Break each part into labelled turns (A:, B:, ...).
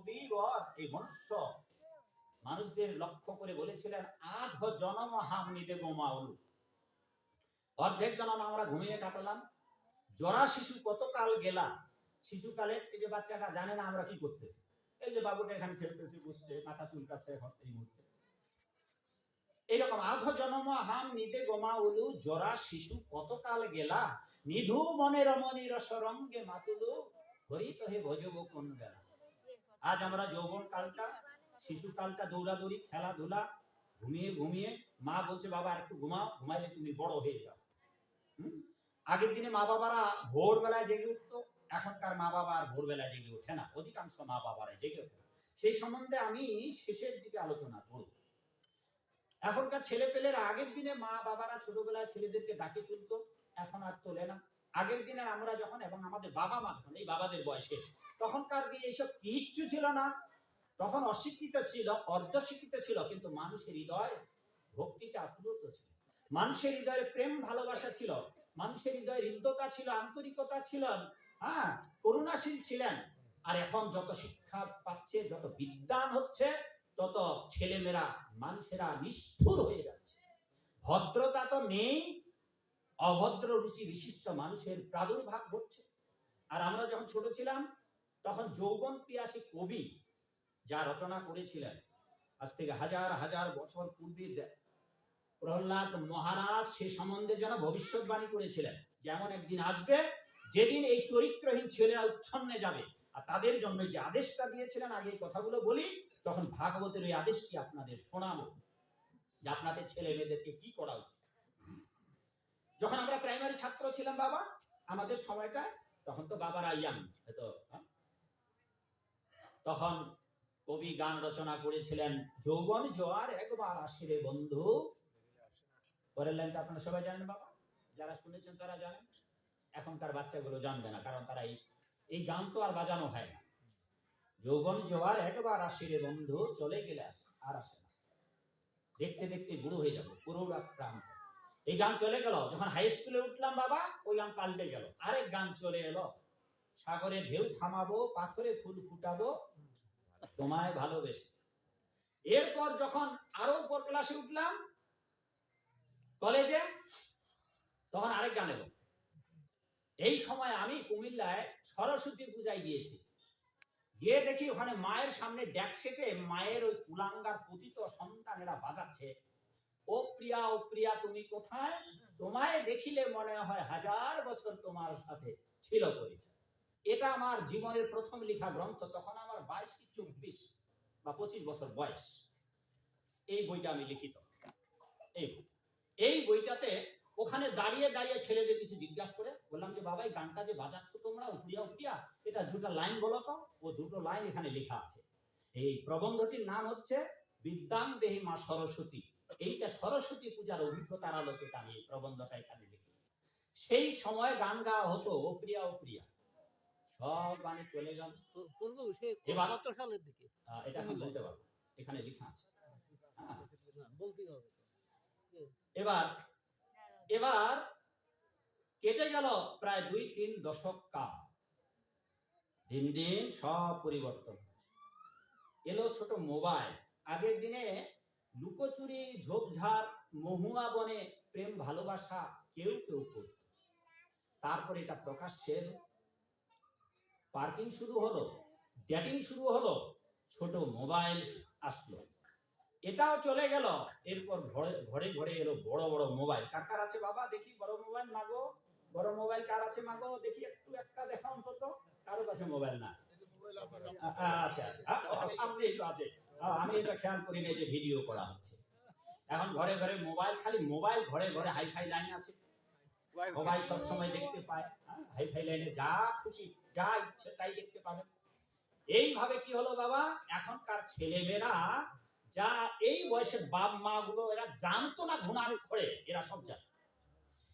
A: কবিবর এই মনুষ্য মানুষদের লক্ষ্য করে বলেছিলেন, আধ জনম হাম নিদে গোমাউলু অর্ধেক জনম আমরা ঘুমিয়ে কাটালাম। জরা শিশু কতকাল গেলা শিশুকালে এই যে বাচ্চাটা জানে না আমরা কি করতেছি। এই যে বাবুটা এখানে খেলতেছি, বসছে চুলকাচ্ছে এখন এই মুহূর্তে। এইরকম আধ জনম হাম গোমাউলু জরা শিশু কতকাল গেলা নিধু মনে রমণী রসরঙ্গে মাতুলু, হরিত হে ভজব কোন বেলা? আজ আমরা যৌবন কালটা শিশু কালটা দৌড়াদৌড়ি, খেলাধুলা, ঘুমিয়ে ঘুমিয়ে মা বলছে, বাবা একটু ঘুমাও, ঘুমাইলে তুমি বড় হয়ে যাও। আগের দিনে মা বাবারা ভোরবেলায় জেগে উঠতো, এখনকার মা বাবা আর ভোরবেলায় জেগে ওঠে না, অধিকাংশ মা বাবারা জেগে ওঠে না। সেই সম্বন্ধে আমি শেষের দিকে আলোচনা করব। এখনকার ছেলে পেলেরা আগের দিনে মা বাবারা ছোটবেলায় ছেলেদেরকে ডাকে তুলতো, এখন আর তোলে না। আগের দিনে আমরা যখন এবং আমাদের বাবা মা এই বাবাদের বয়সে, তখনকার দিনে এইসব কিচ্ছু ছিল না। তখন অশিক্ষিত ছিল, অর্ধশিক্ষিত ছিল, কিন্তু মানুষের হৃদয় ভক্তিতে আপ্লুত ছিল। মানুষের হৃদয়ে প্রেম, ভালোবাসা ছিল। মানুষের হৃদয়ে হৃদ্যতা ছিল, আন্তরিকতা ছিল। হ্যাঁ করুণাশীল ছিলেন। আর এখন যত শিক্ষা পাচ্ছে, যত বিদ্যান হচ্ছে, তত ছেলেমেয়েরা, মানুষেরা নিষ্ঠুর হয়ে যাচ্ছে। ভদ্রতা তো নেই অভদ্র রুচি বিশিষ্ট মানুষের প্রাদুর্ভাব ঘটছে। আর আমরা যখন ছোট ছিলাম, তখন যৌবন পিয়াসী কবি যা রচনা করেছিলেন, আজ থেকে হাজার হাজার বছর পূর্বে প্রহ্লাদ মহারাজ সে সম্বন্ধে যেন ভবিষ্যৎবাণী করেছিলেন, যেমন একদিন আসবে, যেদিন এই চরিত্রহীন ছেলেরা উচ্ছন্নে যাবে। আর তাদের জন্য যে আদেশটা দিয়েছিলেন, আগে কথাগুলো বলি, তখন ভাগবতের ওই আদেশটি আপনাদের শোনাবো যে আপনাদের ছেলে মেয়েদেরকে কি করা উচিত? যখন আমরা প্রাইমারি ছাত্র ছিলাম বাবা, আমাদের সময়টা তখন তো বাবারা ইয়াং হয়তো হ্যাঁ? তখন কবি গান রচনা করেছিলেন যৌবন জোয়ার একবার আসিরে বন্ধু। পরের লাইনটা আপনারা সবাই জানেন বাবা? যারা শুনেছেন তারা জানেন। এখনকার বাচ্চাগুলো জানবে না, কারণ তারা এই এই গান তো আর বাজানো হয় না। যৌবন জোয়ার একবার আসিরে বন্ধু, চলে গেলে আর আসে না। দেখতে দেখতে বুড়ো হয়ে যাব, পুরো প্রাণ। এই গান চলে গেল। যখন হাই স্কুলে উঠলাম বাবা, ওই গান পাল্টে গেল। আরেক গান চলে এলো। সাগরে ঢেউ থামাবো, পাথরে ফুল ফুটাবো, তোমায় ভালোবেসে। এরপর যখন আরও উপর ক্লাসে উঠলাম, কলেজে, তখন আরেক গান এলো। এই সময় আমি কুমিল্লায় সরস্বতী পূজায় গিয়েছি। গিয়ে দেখি ওখানে মায়ের সামনে ড্যাক সেটে মায়ের ওই কুলাঙ্গার পতিত সন্তানেরা বাজাচ্ছে। ও প্রিয়া ও প্রিয়া, তুমি কোথায়? তোমায় দেখিলে মনে হয় হাজার বছর তোমার সাথে ছিল পরিচয়। এটা আমার জীবনের প্রথম লেখা গ্রন্থ, তখন আমার বাইশ কি চব্বিশ বা পঁচিশ বছর বয়স। এই বইটা আমি লিখিত এই। এই বইটাতে ওখানে দাঁড়িয়ে দাঁড়িয়ে ছেলেদের কিছু জিজ্ঞাসা করে, বললাম যে বাবা এই গানটা যে বাজাচ্ছ তোমরা? উপ্রিয়া উপ্রিয়া এটা দুটো লাইন বলো তো। ও দুটো লাইন এখানে লেখা আছে। এই প্রবন্ধটির নাম হচ্ছে, বিদ্যাং দেহি মা সরস্বতী। এইটা সরস্বতী পূজার অভিজ্ঞতার আলোকে আমি এই প্রবন্ধটা এখানে লিখি সেই সময় গান গাওয়া হতো ও প্রিয়া ও প্রিয়া। সব গানে চলে গেল।
B: পূর্ব
A: এবার-
B: কত সালের দিকে?
A: এটা আমি বলতে পারব। এখানে লেখা আছে।
B: হবে।
A: এবার এবার কেটে গেল প্রায় দুই তিন দশক কাল। দিন দিন সব পরিবর্তন এলো ছোট মোবাইল। আগের দিনে লুকোচুরি, ঝোপঝাড়, মহুয়া বনে প্রেম, ভালোবাসা কেউ কেউ করত। তারপরে এটা প্রকাশ্যে এলো। পার্কিং শুরু হলো, ডেটিং শুরু হলো, ছোট মোবাইল আসলো। এটাও চলে গেল, এরপর ঘরে ঘরে এলো বড় বড় মোবাইল। কার কার আছে বাবা? দেখি, বড় মোবাইল মাগো। বড় মোবাইল কার আছে মাগো? দেখি, একটু একটা দেখা অন্তত। কারও কাছে মোবাইল না। আচ্ছা আচ্ছা। সামনে একটু আছে আমি এটা খেয়াল করি না যে ভিডিও করা হচ্ছে। এখন ঘরে ঘরে মোবাইল, খালি মোবাইল ঘরে ঘরে হাইফাই লাইন আছে। সবাই সব সময় দেখতে পায় হাইফাই লাইনে যা খুশি, যা ইচ্ছে তাই দেখতে পাবে এইভাবে কি হলো বাবা? এখনকার ছেলেমেয়েরা যা এই বয়সের বাপ মা গুলো এরা জানতো না ঘুণার খড়ে এরা সব জানে।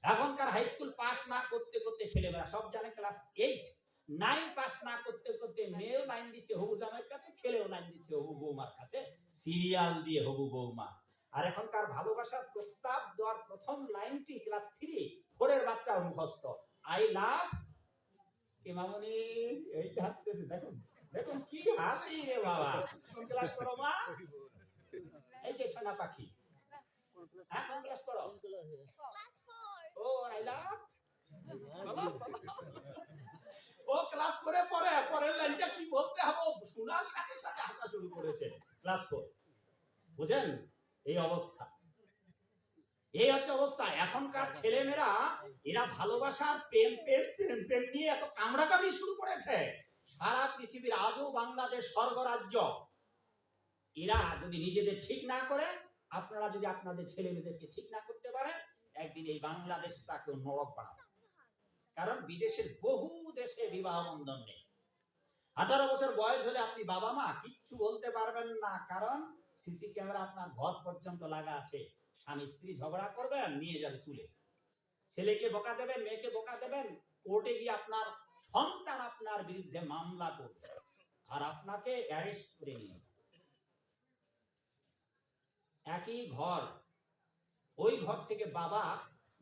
A: এখনকার হাই স্কুল পাস না করতে করতে ছেলেমেয়েরা সব জানে ক্লাস এইট নাইন পাস না করতে করতে মেয়েও লাইন দিচ্ছে হবু জামাইয়ের কাছে ছেলেও লাইন দিচ্ছে হবু বৌমার কাছে সিরিয়াল দিয়ে হবু বৌমা। আর এখনকার ভালোবাসার প্রস্তাব দেওয়ার প্রথম লাইনটি ক্লাস থ্রি ফোরের বাচ্চা মুখস্থ। আই লাভ কি মামনি? এই হাসতেছে দেখুন দেখুন কি হাসি রে বাবা। কোন ক্লাস করো মা? এই যে সোনা পাখি। হ্যাঁ কোন ক্লাস করো? ও আইলা ও ক্লাস করে পরে, পরের লাইনটা কি বলতে হবে? শোনার সাথে সাথে হাসা শুরু করেছে ক্লাস করে। বুঝেন এই অবস্থা। এই হচ্ছে অবস্থা। এখনকার ছেলেমেয়েরা, এরা ভালোবাসার প্রেম প্রেম প্রেম প্রেম নিয়ে এত কামড়াকামড়ি শুরু করেছে। সারা পৃথিবীর, আজও বাংলাদেশ স্বর্গরাজ্য। এরা যদি নিজেদের ঠিক না করে, আপনারা যদি আপনাদের ছেলে মেয়েদেরকে ঠিক না করতে পারেন, একদিন এই বাংলাদেশটাকে নরক বানাবে। কারণ বিদেশের বহু দেশে বিবাহ বন্ধন নেই। আঠারো বছর বয়স হলে আপনি বাবা মা, কিচ্ছু বলতে পারবেন না, কারণ সিসি ক্যামেরা আপনার ঘর পর্যন্ত লাগা আছে। স্বামী স্ত্রী ঝগড়া করবেন, নিয়ে যাবে তুলে। ছেলেকে বোকা দেবেন, মেয়েকে বোকা দেবেন, কোর্টে গিয়ে আপনার সন্তান আপনার বিরুদ্ধে মামলা করবে আর আপনাকে অ্যারেস্ট করে নিয়ে। একই ঘর, ওই ঘর থেকে বাবা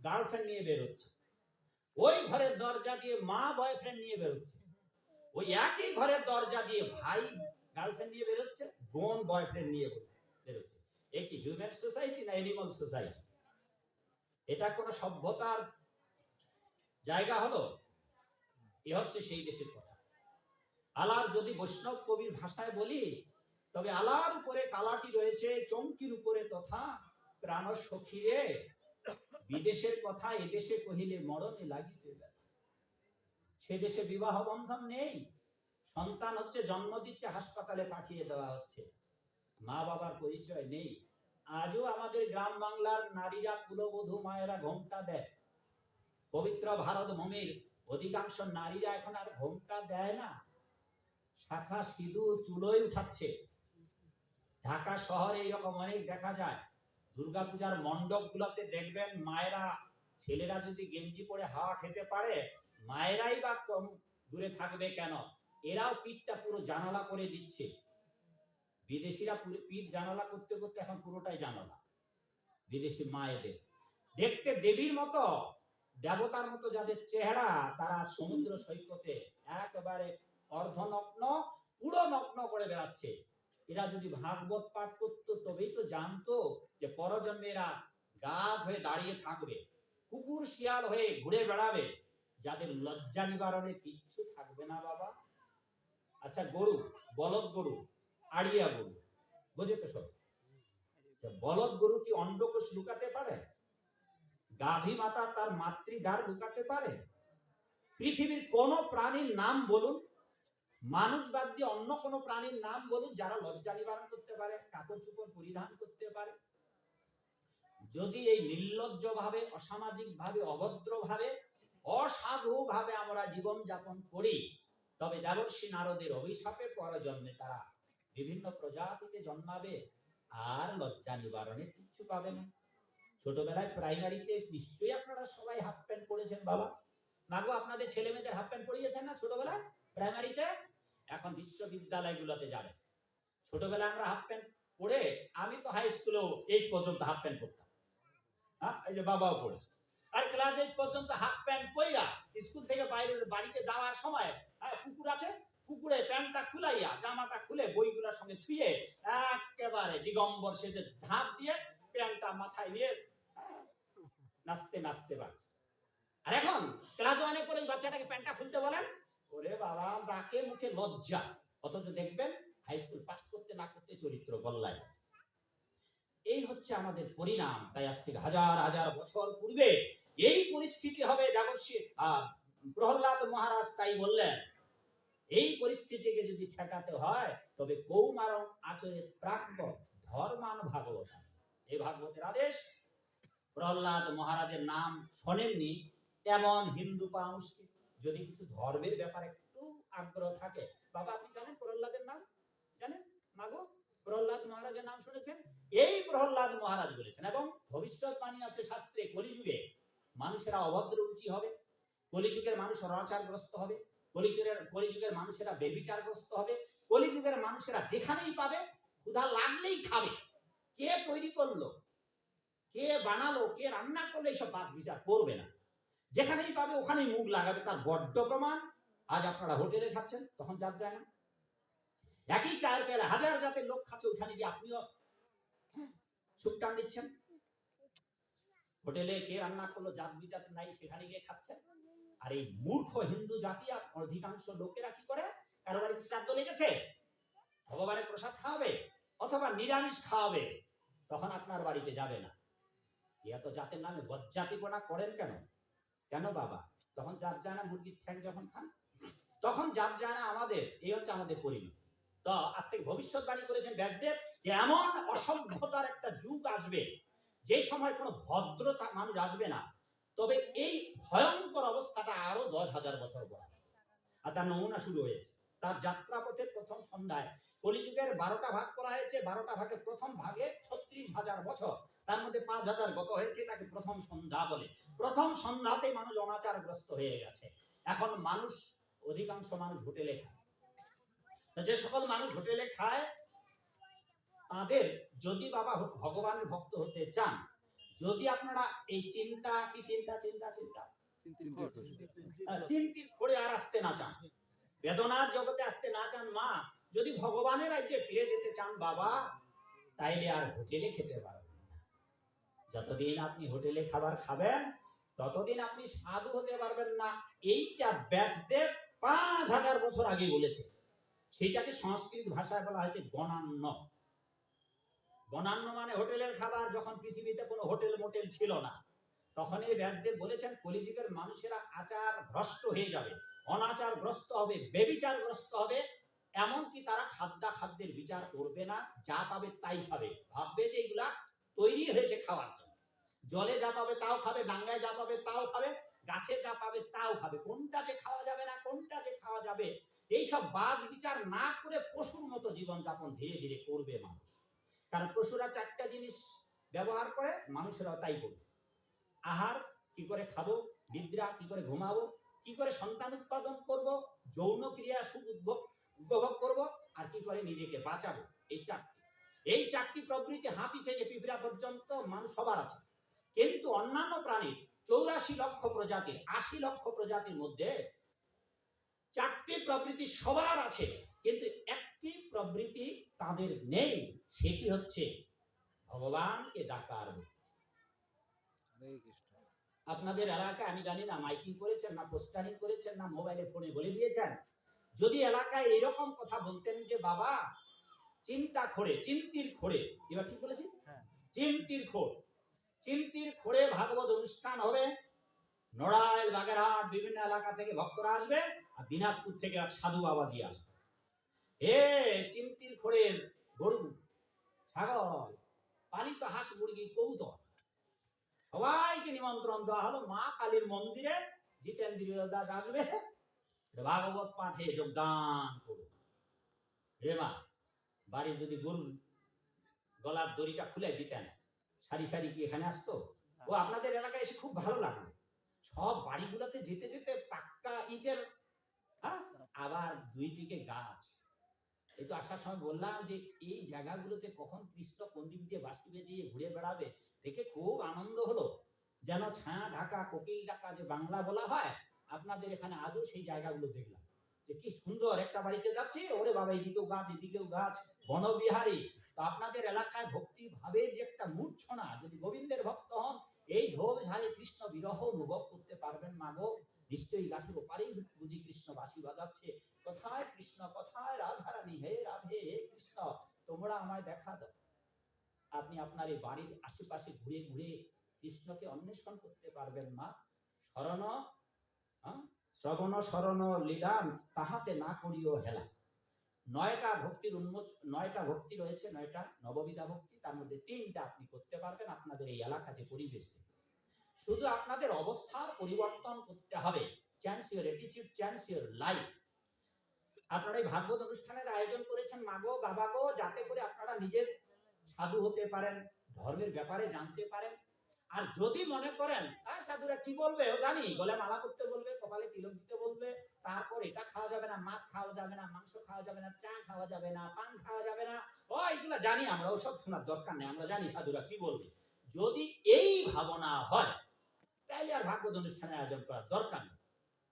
A: গার্লফ্রেন্ড নিয়ে বেরোচ্ছে। ওই ঘরের দরজা দিয়ে মা বয়ফ্রেন্ড নিয়ে বেরোচ্ছে। ওই একই ঘরের দরজা দিয়ে ভাই গার্লফ্রেন্ড নিয়ে বেরোচ্ছে, বোন বয়ফ্রেন্ড নিয়ে বেরোচ্ছে। এ কি হিউম্যান সোসাইটি না এনিমাল সোসাইটি এটা কোন সভ্যতার জায়গা হলো? এ হচ্ছে সেই দেশের কথা। আলার যদি বৈষ্ণব কবির ভাষায় বলি, তবে আলার উপরে কালাটি রয়েছে, চমকির উপরে তথা প্রাণ সখীরে বিদেশের কথা এদেশে কহিলে মরণে লাগিতে ব্যথা। সে দেশে বিবাহ বন্ধন নেই, সন্তান হচ্ছে, জন্ম দিচ্ছে, হাসপাতালে পাঠিয়ে দেওয়া হচ্ছে। মা বাবার পরিচয় নেই। আজও আমাদের গ্রাম বাংলার নারীরা, কুলবধূ মায়েরা ঘোমটা দেয়। পবিত্র ভারত ভূমির অধিকাংশ নারীরা এখন আর ঘোমটা দেয় না। শাখা সিঁদুর চুলোয় উঠাচ্ছে। ঢাকা শহরে এরকম অনেক দেখা যায়। দুর্গাপূজার মণ্ডপ গুলোতে দেখবেন মায়েরা, ছেলেরা যদি গেঞ্জি পরে হাওয়া খেতে পারে, মায়েরাই বা কম দূরে থাকবে কেন? এরাও পিঠটা পুরো জানালা করে দিচ্ছে। বিদেশিরা পিঠ জানালা করতে করতে এখন পুরোটাই জানালা, বিদেশি মায়েদের। দেখতে দেবীর মতো, দেবতার মতো যাদের চেহারা, তারা সমুদ্র সৈকতে একেবারে অর্ধনগ্ন, পুরো নগ্ন করে বেড়াচ্ছে। এরা যদি ভাগবত পাঠ করতো তবেই তো জানতো যে পরজন্মে এরা গাছ হয়ে দাঁড়িয়ে থাকবে কুকুর শিয়াল হয়ে ঘুরে বেড়াবে। যাদের লজ্জা নিবারণে কিচ্ছু থাকবে না বাবা। আচ্ছা গরু বলদ গরু আড়িয়া গরু বুঝে তো সব? আচ্ছা, বলদ গরু কি অন্ডকোষ লুকাতে পারে? গাভী মাতা তার মাতৃদ্বার লুকাতে পারে? পৃথিবীর কোন প্রাণীর নাম বলুন। মানুষ বাদ দিয়ে অন্য কোন প্রাণীর নাম বলুন, যারা লজ্জা নিবারণ করতে পারে কাপড় চোপড় পরিধান করতে পারে। যদি এই নির্লজ্জ ভাবে অসামাজিক ভাবে অভদ্র ভাবে অসাধু ভাবে আমরা জীবন যাপন করি, তবে দেবর্ষী নারদের অভিশাপে পরজন্মে তারা বিভিন্ন প্রজাতিতে জন্মাবে আর লজ্জা নিবারণে কিচ্ছু পাবে না। ছোটবেলায় প্রাইমারিতে নিশ্চয়ই আপনারা সবাই হাফ প্যান্ট পরেছেন, বাবা। মাগো আপনাদের ছেলে মেয়েদের হাফ প্যান্ট পরিয়েছেন না ছোটবেলায়? প্রাইমারিতে? এখন বিশ্ববিদ্যালয়গুলোতে যাবে। ছোটবেলায় আমরা হাফ প্যান্ট পরে আমি তো হাই স্কুলেও এইট পর্যন্ত হাফ প্যান্ট পরতাম হ্যাঁ এই যে বাবাও পড়েছে। আর ক্লাস এইট পর্যন্ত হাফ প্যান্ট পইরা স্কুল থেকে বাইরে বাড়িতে যাওয়ার সময় হ্যাঁ পুকুর আছে পুকুরে প্যান্টটা খুলাইয়া জামাটা খুলে বইগুলোর সঙ্গে থুয়ে একেবারে দিগম্বর সেজে ঝাঁপ দিয়ে প্যান্টটা মাথায় নিয়ে হ্যাঁ, নাচতে নাচতে পারে আর এখন ক্লাস ওয়ানে পরে বাচ্চাটাকে প্যান্টটা খুলতে বলেন ওরে বাবা ডাকে মুখে লজ্জা। অথচ দেখবেন হাই স্কুল পাস করতে না করতে চরিত্র গল্লায় এই হচ্ছে আমাদের পরিণাম। তাই আজ থেকে হাজার হাজার বছর পূর্বে এই পরিস্থিতি হবে আহ, প্রহ্লাদ মহারাজ তাই বললেন এই পরিস্থিতিকে যদি ঠেকাতে হয় তবে কৌমারং আচরে প্রাজ্ঞ ধর্মান ভাগবত। এই ভাগবতের আদেশ প্রহ্লাদ মহারাজের নাম শোনেননি এমন হিন্দু মানুষকে যদি কিছু ধর্মের ব্যাপারে একটু আগ্রহ থাকে, বাবা আপনি জানেন প্রহ্লাদের নাম? জানেন? মাগো? প্রহ্লাদ মহারাজের নাম শুনেছেন? এই প্রহ্লাদ মহারাজ বলেছেন, এবং ভবিষ্যৎবাণী আছে শাস্ত্রে কলিযুগে। মানুষেরা অভদ্র রুচি হবে, কলিযুগের মানুষ অনাচারগ্রস্ত হবে, কলিযুগের কলিযুগের মানুষেরা বেবিচারগ্রস্ত হবে, কলিযুগের মানুষেরা যেখানেই পাবে, ক্ষুধা লাগলেই খাবে। কে তৈরি করল? কে বানালো? কে রান্না করল? এইসব বাস বিচার করবে না। যেখানেই পাবে, ওখানেই মুখ লাগাবে। তার বড্ড প্রমাণ। আজ আপনারা হোটেলে খাচ্ছেন, তখন যার যায় না। একই চায়ের পেলে হাজার জাতের লোক খাচ্ছে ওখানে গিয়ে আপনিও টান দিচ্ছেন। হোটেলে কে রান্না করল, জাত বিচাত নাই, সেখানে গিয়ে খাচ্ছেন। আর এই মূর্খ হিন্দু জাতি অধিকাংশ লোকেরা কি করে? কারও বাড়িতে শ্রাদ্ধ লেগেছে। ভগবানের প্রসাদ খাওয়াবে, অথবা নিরামিষ খাওয়াবে। তখন আপনার বাড়িতে যাবে না। এত জাতের নামে বজ্জাতিপনা করেন কেন? কেন বাবা? তখন জাত যায় না মুরগির ঠ্যাং যখন খান, তখন জাত যায় না আমাদের, এই হচ্ছে আমাদের পরিণতি তো আজ থেকে ভবিষ্যৎবাণী করেছেন ব্যাসদেব যে এমন অসভ্যতার একটা যুগ আসবে, যে সময় কোনো ভদ্রতা মানুষ আসবে না। তবে এই ভয়ঙ্কর অবস্থাটা আরও দশ হাজার বছর পর আর তার নমুনা শুরু হয়েছে। তার যাত্রাপথের প্রথম সন্ধ্যায় কলিযুগের বারোটা ভাগ করা হয়েছে, বারোটা ভাগের প্রথম ভাগে ছত্রিশ হাজার বছর। তার মধ্যে পাঁচ হাজার গত হয়েছে, তাকে প্রথম সন্ধ্যা বলে। প্রথম সন্ধ্যাতে মানুষ অনাচারগ্রস্ত হয়ে গেছে। এখন মানুষ অধিকাংশ মানুষ হোটেলে খায়। যে সকল মানুষ হোটেলে খায় তাদের যদি বাবা ভগবানের ভক্ত হতে চান যদি আপনারা এই চিন্তা কি চিন্তা চিন্তা চিন্তা? চিন্তির খড়ে আর আসতে না চান। বেদনার জগতে আসতে না চান মা। যদি ভগবানের রাজ্যে ফিরে যেতে চান বাবা তাইলে আর হোটেলে খেতে পারবেন যতদিন আপনি হোটেলে খাবার খাবেন ততদিন আপনি সাধু হতে পারবেন না, এইটা ব্যাসদেব পাঁচ হাজার বছর আগে বলেছে। সেইটাকে সংস্কৃত ভাষায় বলা হয়েছে গণান্ন গণান্ন মানে হোটেলের খাবার, যখন পৃথিবীতে কোনো হোটেল মোটেল ছিল না। তখন এই ব্যাসদেব বলেছেন, কলিযুগের মানুষেরা আচার ভ্রষ্ট হয়ে যাবে। অনাচার অনাচারগ্রস্ত হবে বেবিচার বেবিচারগ্রস্ত হবে, এমনকি তারা খাদ্যা খাদ্যের বিচার করবে না, যা পাবে তাই খাবে। ভাববে যে এগুলা তৈরি হয়েছে খাওয়ার জন্য। জলে যা পাবে তাও খাবে, ডাঙ্গায় যা পাবে তাও খাবে, গাছে যা পাবে তাও খাবে। কোনটা যে খাওয়া যাবে না, কোনটা যে খাওয়া যাবে এই সব বাজ বিচার না করে পশুর মতো জীবন যাপন ধীরে ধীরে করবে মানুষ। কারণ পশুরা চারটা জিনিস ব্যবহার করে, মানুষেরাও তাই করবে। আহার, কি করে খাব, নিদ্রা, কি করে ঘুমাবো, কি করে সন্তান উৎপাদন করব, যৌন ক্রিয়া সুখ উদ্ভোগ, উপভোগ করব, আর কি করে নিজেকে বাঁচাবো। এই চারটি। এই চারটি প্রবৃত্তি হাতি থেকে পিঁপড়া পর্যন্ত মানুষ সবার আছে। কিন্তু অন্যান্য প্রাণীর চৌরাশি লক্ষ প্রজাতির আশি লক্ষ প্রজাতির মধ্যে চারটি প্রবৃত্তি সবার আছে কিন্তু একটি প্রবৃত্তি তাদের নেই সেটি হচ্ছে ভগবানকে ডাকার আপনাদের এলাকায় আমি জানি না মাইকিং করেছেন না পোস্টারিং করেছেন না মোবাইলে ফোনে বলে দিয়েছেন যদি এলাকায় এরকম কথা বলতেন যে বাবা চিন্তা খোড়ে চিন্তির খোড়ে এবার ঠিক বলেছি?
B: হ্যাঁ।
A: চিন্তির খোড় চিন্তির খোড়ে ভাগবত অনুষ্ঠান হবে। নড়াইল, বাগেরহাট, বিভিন্ন এলাকা থেকে ভক্তরা আসবে আর দিনাজপুর থেকে সাধু বাবাজি আসবে। হে চিন্তির খোড়ের গরু, ছাগল, পালিত হাঁস, মুরগি, কবুতর, সবাইকে নিমন্ত্রণ দেওয়া হলো মা কালীর মন্দিরে। জিতেন্দ্রীয় দাস আসবে। ভাগবত পাঠে যোগদান করুন। রে মা, বাড়ির যদি গরু গলার দড়িটা খুলে দিতেন সারি সারি কি এখানে আসতো। ও আপনাদের এলাকায় এসে খুব ভালো লাগল। সব বাড়িগুলোতে যেতে যেতে পাক্কা ইটের হ্যাঁ আবার দুই দিকে গাছ। এই তো আসার সময় বললাম যে এই জায়গাগুলোতে কখন কৃষ্ণ কোন দিক দিয়ে বাসটি বেজিয়ে ঘুরে বেড়াবে দেখে খুব আনন্দ হলো। যেন ছায়া ঢাকা কোকিল ঢাকা যে বাংলা বলা হয় আপনাদের এখানে আজও সেই জায়গাগুলো দেখলাম। যে কি সুন্দর একটা বাড়িতে যাচ্ছি ওরে বাবা এদিকেও গাছ এদিকেও গাছ বনবিহারী। তো আপনাদের এলাকায় ভক্তি ভাবের যে একটা মূর্ছনা, যদি গোবিন্দের ভক্ত হন, এই ঝোপ ঝাড়ে কৃষ্ণ বিরহ অনুভব করতে পারবেন মাগো নিশ্চয়ই গাছের ওপারেই বুঝি কৃষ্ণ বাসি বাজাচ্ছে কোথায় কৃষ্ণ, কোথায় রাধারানী? হে রাধে হে কৃষ্ণ, তোমরা আমায় দেখা দাও। আপনি আপনার এই বাড়ির আশেপাশে ঘুরে ঘুরে কৃষ্ণকে অন্বেষণ করতে পারবেন মা। শরণ? শ্রবণ শরণ লীলাম তাহাতে না করিও হেলা। নয়টা ভক্তির উন্মোচ, নয়টা ভক্তি রয়েছে, নয়টা নববিধা ভক্তি, তার মধ্যে তিনটা আপনি করতে পারবেন আপনাদের এই এলাকা যে পরিবেশ। শুধু আপনাদের অবস্থার পরিবর্তন করতে হবে। Change your attitude change your life আপনারা এই ভাগবত অনুষ্ঠানের আয়োজন করেছেন মাগো বাবা গো, যাতে করে আপনারা নিজের সাধু হতে পারেন, ধর্মের ব্যাপারে জানতে পারেন। আর যদি মনে করেন আর সাধুরা কি বলবে? ও জানি গলে মালা করতে বলবে, কপালে তিলক দিতে বলবে। তারপর এটা খাওয়া যাবে না, মাছ খাওয়া যাবে না, মাংস খাওয়া যাবে না, চা খাওয়া যাবে না, পান খাওয়া যাবে না। ও, এগুলা জানি আমরা, ওসব শোনার দরকার নেই, আমরা জানি সাধুরা কি বলবে। যদি এই ভাবনা হয় তাহলে আর ভাগবত অনুষ্ঠানের আয়োজন করার দরকার নেই।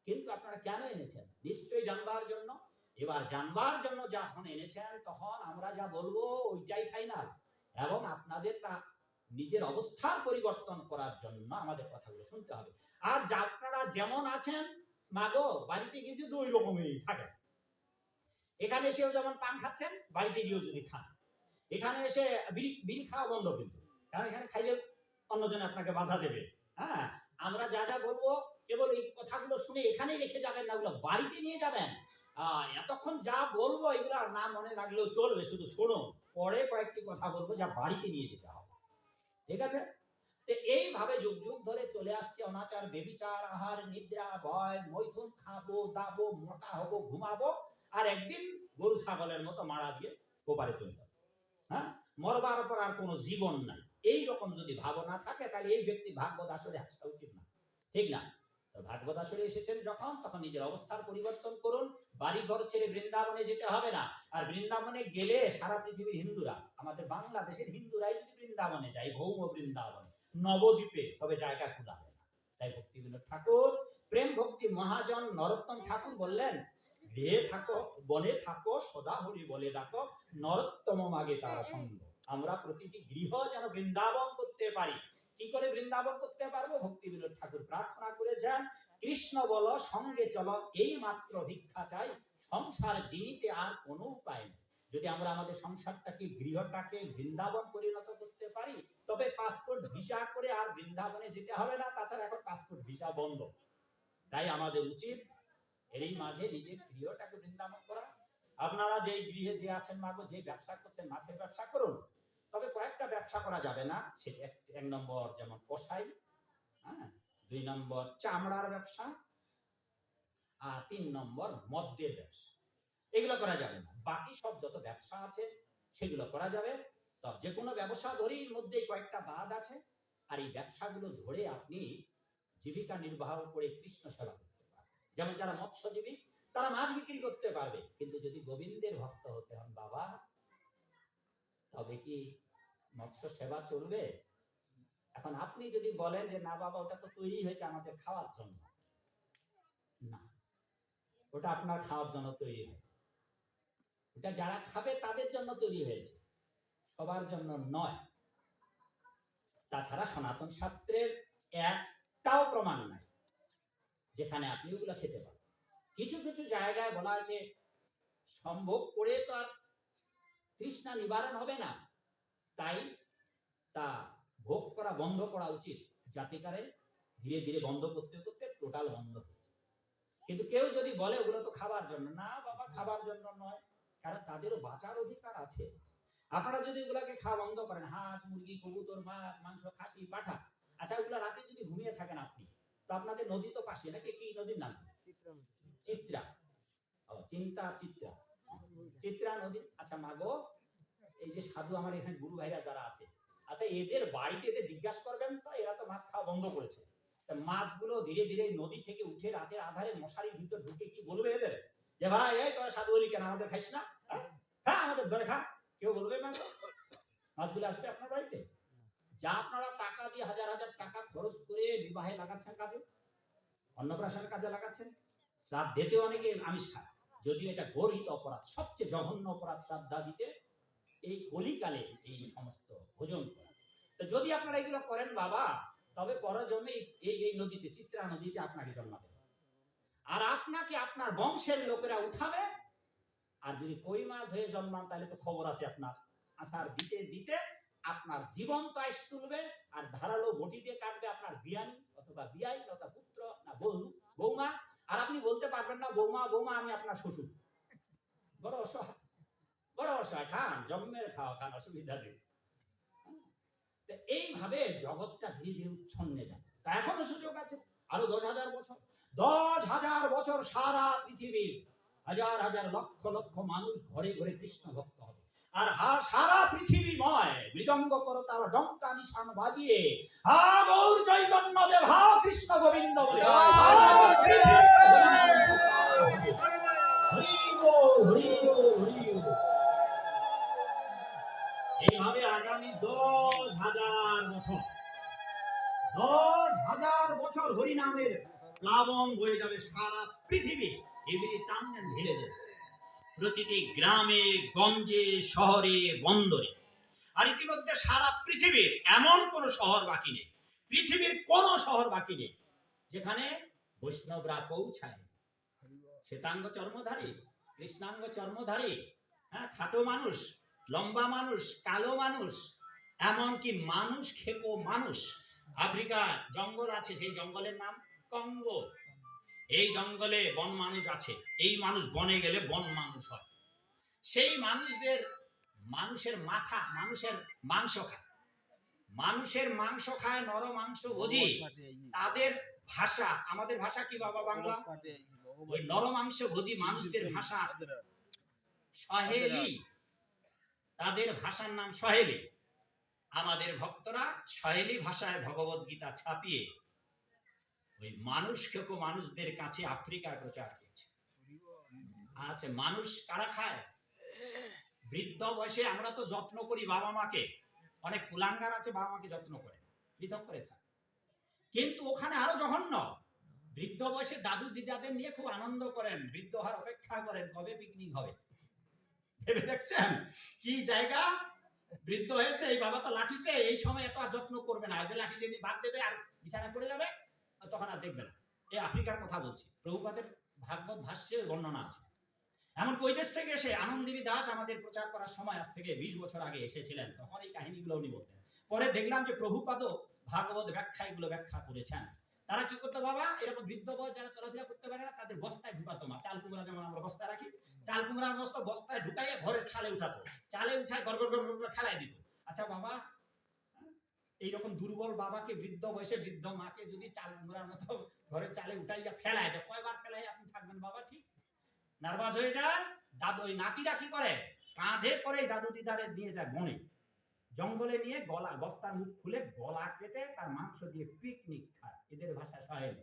A: কিন্তু আপনারা কেন এনেছেন? নিশ্চয়ই জানবার জন্য। এবার জানবার জন্য যখন এনেছেন, তখন আমরা যা বলব, ওইটাই ফাইনাল এবং আপনাদের তা নিজের অবস্থার পরিবর্তন করার জন্য আমাদের কথাগুলো শুনতে হবে। আর আপনারা যেমন আছেন মাগো, বাড়িতে যদি ওই রকমই থাকেন এখানে এসেও যেমন পান খাচ্ছেন, বাড়িতে গিয়েও যদি খান। এখানে এসে বিড়ি বিড়ি খাওয়া বন্ধ কিন্তু। কারণ এখানে খাইলে অন্যজন আপনাকে বাধা দেবে। হ্যাঁ আমরা যা যা বলব, কেবল এই কথাগুলো শুনে এখানেই রেখে যাবেন না, ওগুলো বাড়িতে নিয়ে যাবেন। এতক্ষণ যা বলব, এগুলো না মনে রাখলেও চলবে। শুধু শোনো পরে কয়েকটি কথা বলব যা বাড়িতে নিয়ে যেতে হবে। ঠিক আছে? এইভাবে যুগ যুগ ধরে চলে আসছে অনাচার, বেবিচার, আহার, নিদ্রা ভয় মৈথুন খাব, দাবো, মোটা হব, ঘুমাবো, আর একদিন গরু ছাগলের মতো মারা দিয়ে কোপারে চলে যাব। হ্যাঁ? মরবার পর আর কোনো জীবন নাই। এই রকম যদি ভাবনা থাকে, তাহলে এই ব্যক্তি ভাগবত আসরে আসা উচিত না। ঠিক না? ভাগবত আসরে এসেছেন যখন, তখন নিজের অবস্থার পরিবর্তন করুন। বাড়ি ঘর ছেড়ে বৃন্দাবনে যেতে হবে না। আর বৃন্দাবনে গেলে সারা পৃথিবীর হিন্দুরা, আমাদের বাংলাদেশের হিন্দুরাই যদি বৃন্দাবনে যায়, ভৌম বৃন্দাবনে নবদ্বীপে তবে জায়গা খোলা হয় না। তাই ভক্তি বিনোদ ঠাকুর প্রেম ভক্তি মহাজন নরোত্তম ঠাকুর বললেন গৃহে থাকো বনে থাকো সদা হরি বলে ডাকো নরোত্তম মাগে তারা সঙ্গ। আমরা প্রতিটি গৃহ যেন বৃন্দাবন করতে পারি। কি করে বৃন্দাবন করতে পারব? ভক্তি বিনোদ ঠাকুর প্রার্থনা করেছেন কৃষ্ণ বল সঙ্গে চলো এই মাত্র ভিক্ষা চাই। সংসার জিনিতে আর কোনো উপায় নেই। যদি আমরা আমাদের সংসারটাকে গৃহটাকে বৃন্দাবন পরিণত করতে পারি, তবে পাসপোর্ট ভিসা করে আর বৃন্দাবনে যেতে হবে না, তাছাড়া এখন পাসপোর্ট ভিসা বন্ধ। তাই আমাদের উচিত এরই মাঝে নিজের গৃহটাকে বৃন্দাবন করা। আপনারা যে গৃহে যে আছেন মাগো যে ব্যবসা করছেন, মাছের ব্যবসা করুন। তবে কয়েকটা ব্যবসা করা যাবে না এক- এক নম্বর যেমন কষাই হ্যাঁ দুই নম্বর চামড়ার ব্যবসা, আর তিন নম্বর মদ্যের ব্যবসা। এগুলো করা যাবে না। বাকি সব যত ব্যবসা আছে, সেগুলো করা যাবে। তো যে কোনো ব্যবসা ধরেই মধ্যে কয়েকটা বাদ আছে। আর এই ব্যবসাগুলো ধরে আপনি জীবিকা নির্বাহ করে কৃষ্ণ সেবা করতে পারবেন। যেমন যারা মৎস্যজীবী, তারা মাছ বিক্রি করতে পারবে। কিন্তু যদি গোবিন্দের ভক্ত হতে হন বাবা, তবে কি মৎস্য সেবা চলবে? এখন আপনি যদি বলেন যে, না বাবা, ওটা তো তৈরি হয়েছে আমাদের খাওয়ার জন্য। না। ওটা আপনার খাওয়ার জন্য তৈরি হয় ওটা যারা খাবে তাদের জন্য তৈরি হয়েছে। সবার জন্য নয়। তাছাড়া সনাতন শাস্ত্রের একটাও প্রমাণ নাই, যেখানে আপনি ওগুলো খেতে পারেন। কিছু কিছু জায়গায় বলা আছে সম্ভব করে তো আর তৃষ্ণা নিবারণ হবে না। তাই তা ভোগ করা, বন্ধ করা উচিত। যাতে করে ধীরে ধীরে বন্ধ করতে করতে টোটাল বন্ধ। কিন্তু কেউ যদি বলে ওগুলো তো খাবার জন্য, না বাবা, খাবার জন্য নয়। কারণ তাদেরও বাঁচার অধিকার আছে। আপনারা যদি ওগুলাকে খাওয়া বন্ধ করেন হাঁস মুরগি কবুতর মাছ মাংস খাসি পাঠা আচ্ছা ওগুলো রাতে যদি ঘুমিয়ে থাকেন আপনি তো আপনাদের নদী তো পাশে নাকি কি নদীর নাম? চিত্রা চিন্তা চিত্রা। চিত্রা নদী। আচ্ছা মাগো এই যে সাধু আমার এখানে গুরু ভাইরা যারা আছে আচ্ছা এদের বাড়িতে এদের জিজ্ঞাসা করবেন তো এরা তো মাছ খাওয়া বন্ধ করেছে। মাছগুলো ধীরে ধীরে নদী থেকে উঠে রাতের আধারে মশারির ভিতর ঢুকে কি বলবে এদের? যে ভাই এই তোরা সাধু বলি কেন? আমাদের খাইস না? আমাদের ধরে কেউ বলবে না মাছগুলো আসবে আপনার বাড়িতে? যা আপনারা টাকা দিয়ে হাজার হাজার টাকা খরচ করে বিবাহে লাগাচ্ছেন কাজে, অন্নপ্রাশনের কাজে লাগাচ্ছেন শ্রাদ্ধেতে অনেকে আমিষ খায় যদিও এটা গর্হিত অপরাধ, সবচেয়ে জঘন্য অপরাধ শ্রাদ্ধা দিতে এই কলিকালে এই সমস্ত ভোজন তো যদি আপনারা এগুলো করেন, বাবা, তবে পরের এই- এই এই নদীতে, চিত্রা নদীতে আপনাকে জন্মাবে আর আপনাকে আপনার বংশের লোকেরা উঠাবে আর যদি কই মাছ হয়ে জন্মান তাহলে তো খবর আছে আপনার। আসার দিতে দিতে আপনার জীবন্ত আইস তুলবে, আর ধারালো বটি দিয়ে কাটবে আপনার বিয়ানি, অথবা বিয়াই, অথবা পুত্র, না বউ বৌমা। আর আপনি বলতে পারবেন না, বৌমা বৌমা, আমি আপনার শ্বশুর। বড় অসহায় বড় অসহায়। খান জন্মের খাওয়া, খান, অসুবিধা নেই। এইভাবে জগৎটা ধীরে ধীরে উচ্ছন্নে যায়। তা এখনও সুযোগ আছে? আরও দশ হাজার বছর। দশ হাজার বছর সারা পৃথিবীর হাজার হাজার লক্ষ লক্ষ মানুষ ঘরে ঘরে কৃষ্ণ ভক্ত হবে। আর হা সারা পৃথিবীময় মৃদঙ্গ করতাল ডঙ্কা নিশান বাজিয়ে হা গৌর চৈতন্য দেব হা কৃষ্ণ গোবিন্দ বলে। এইভাবে আগামী দশ হাজার বছর দশ হাজার বছর হরিনামের প্লাবন বয়ে যাবে সারা পৃথিবী। এদিকে টানলেন ঢেলে যাচ্ছে প্রতিটি গ্রামে, গঞ্জে, শহরে, বন্দরে। আর ইতিমধ্যে সারা পৃথিবীর এমন কোন শহর বাকি নেই। পৃথিবীর কোন শহর বাকি নেই যেখানে বৈষ্ণবরা পৌঁছায়। শ্বেতাঙ্গ চর্মধারী, কৃষ্ণাঙ্গ চর্মধারী হ্যাঁ খাটো মানুষ, লম্বা মানুষ, কালো মানুষ, এমনকি মানুষ খেপো মানুষ। আফ্রিকা জঙ্গল আছে, সেই জঙ্গলের নাম কঙ্গো। এই জঙ্গলে বন মানুষ আছে এই মানুষ বনে গেলে বন মানুষ হয়। সেই মানুষদের মানুষের মাথা মানুষের মাংস খায়। মানুষের মাংস খায় নর মাংস ভোজি। তাদের ভাষা আমাদের ভাষা কি বাবা বাংলা? ওই নর মাংস ভোজি মানুষদের ভাষা। সহেলি। তাদের ভাষার নাম সহেলি। আমাদের ভক্তরা সহেলি ভাষায় ভগবত গীতা ছাপিয়ে ওই মানুষ খেকো মানুষদের কাছে আফ্রিকায় প্রচার করছে। আচ্ছা মানুষ কারা খায়? বৃদ্ধ বয়সে আমরা তো যত্ন করি বাবা মাকে। অনেক কুলাঙ্গার আছে, বাবা মাকে যত্ন করে। পৃথক করে থাকে। কিন্তু ওখানে আরও জঘন্য। বৃদ্ধ বয়সে দাদু দিদাদের নিয়ে খুব আনন্দ করেন, বৃদ্ধ হওয়ার অপেক্ষা করেন, কবে পিকনিক হবে? ভেবে দেখছেন? কি জায়গা? বৃদ্ধ হয়েছে, এই বাবা তো লাঠিতে, এই সময় এত আর যত্ন করবে না। যে লাঠি যেদিন ভাগ দেবে আর বিছানা করে যাবে। তখন আর দেখবে না। এই আফ্রিকার কথা বলছি। প্রভুপাদের ভাগবত ভাষ্যে বর্ণনা আছে। এমন ওই দেশ থেকে এসে আনন্দিনী দাস আমাদের প্রচার করার সময় আজ থেকে বিশ বছর আগে এসেছিলেন। তখন এই কাহিনীগুলো উনি বলতেন পরে দেখলাম যে প্রভুপাদও ভাগবত ব্যাখ্যা এগুলো ব্যাখ্যা করেছেন। তারা কি করতো বাবা? এরকম বৃদ্ধ বয়স যারা চলাফেরা করতে পারে না, তাদের বস্তায় ঢুকাতো মা। চাল কুমড়া যেমন আমরা বস্তায় রাখি, চাল কুমড়ার মস্ত বস্তায় ঢুকাইয়ে ঘরের ছালে উঠাতো। চালে উঠায় গড় গড় খেলায় দিত। আচ্ছা বাবা এইরকম দুর্বল বাবাকে, বৃদ্ধ বয়সে বৃদ্ধ মাকে যদি চাল কুমড়ার মতো ঘরের চালে উঠাইয়া ফেলায় দেয়, কয়বার ফেলাই আপনি থাকবেন বাবা, ঠিক? নার্ভাস হয়ে যায় দাদু, ওই নাতিরা কি করে? কাঁধে করে দাদু দিদারে নিয়ে যায় বনে। জঙ্গলে নিয়ে গলা, বস্তার মুখ খুলে গলা কেটে তার মাংস দিয়ে পিকনিক খায়। এদের ভাষা সহেল।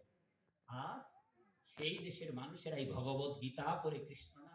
A: আজ সেই দেশের মানুষেরা এই ভগবত গীতা পরে কৃষ্ণ